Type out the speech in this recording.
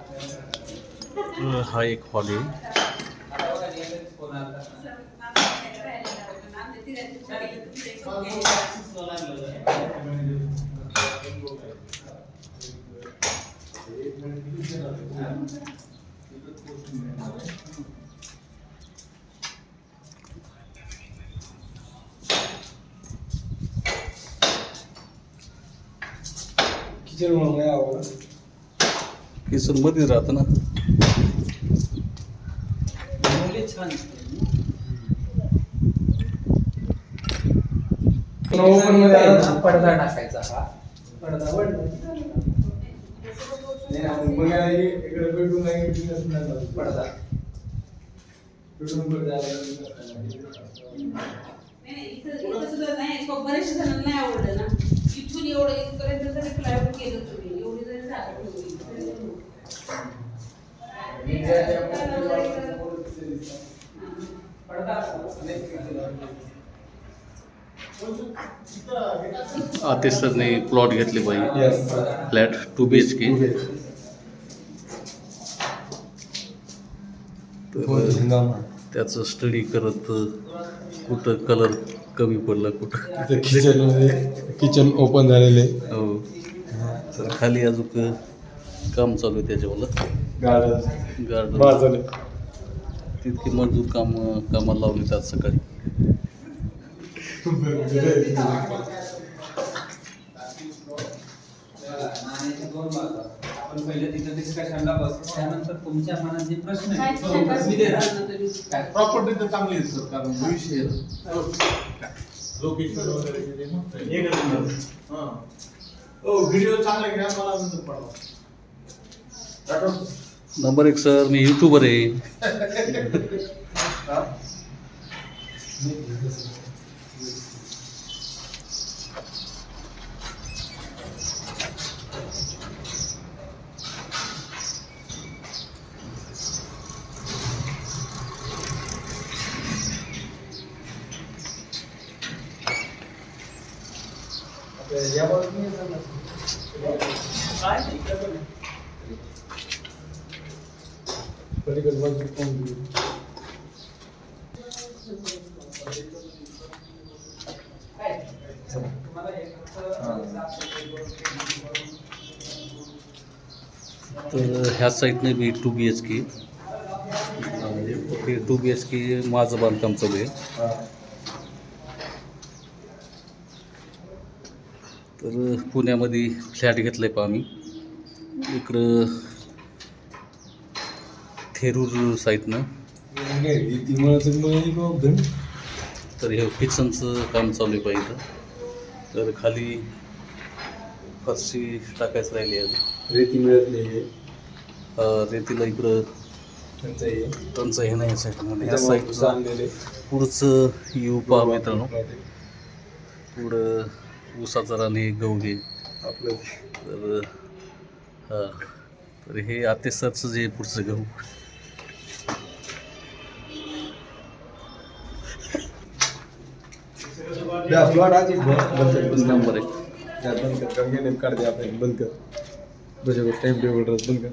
अ, हा एक हॉल आहे किचन म्हणून नाही आवडत किचनमध्ये राहतं ना. पडदा टाकायचा हा. पडदा पडदा. नाही, जणांना आवडलं ना. इथून एवढं इथपर्यंत जरी फ्लायओव्हर केलं तुम्ही. एवढी जरी जागा आतिश सरने प्लॉट घेतले पाहिजे. Flat two B H K. त्याचं स्टडी करत कुठं कलर कमी पडला कुठं? किचन किचन ओपन झालेले. हो. तर खाली अजून काम चालू आहे त्याच्यावाला गार्डन गार्डन बाजूला तितके मजूर काम कामाला लावले आज सकाळी. आपण पहिले तिथं डिस्कशनला बसू त्यानंतर तुमच्या मनात जे प्रश्न काय मी देणार. काय? प्रॉपर्टी तर चांगली आहे सर कारण भविष्य लोकेशन वगैरे. हां. हो व्हिडिओ चांगला घ्या मला नंतर पाठवा पाठवतो. नंबर एक सर मी युट्यूबर आहे यावर तुम्ही सांगा. पलीकडे तर ह्या साईडने बी टू बी एच के. ते टू बी एच के माझं बांधकाम चालू आहे. तर पुण्यामध्ये फ्लॅट घेतलं आहे पहा आम्ही. इकडं थेरूर साईडनं बघ. तर हे किचनचं काम चालू आहे पाहिजे तर खाली फरशी टाकायचं राहिली आहे रेती मिळत नाही रेतीला इकडं त्यांचं हे. हे नाही साईडमध्ये ह्या साईडचं. पुढचं येऊ पहा मित्रांनो. पुढं ऊसाचा राणे गहू हे आपलं तर हां. तर हे अत्यासरचं जे पुढचं गहू. नंबर त्या बंद कर गेले काढते आपण बंद कर। बस टाइम टेबल बंद कर।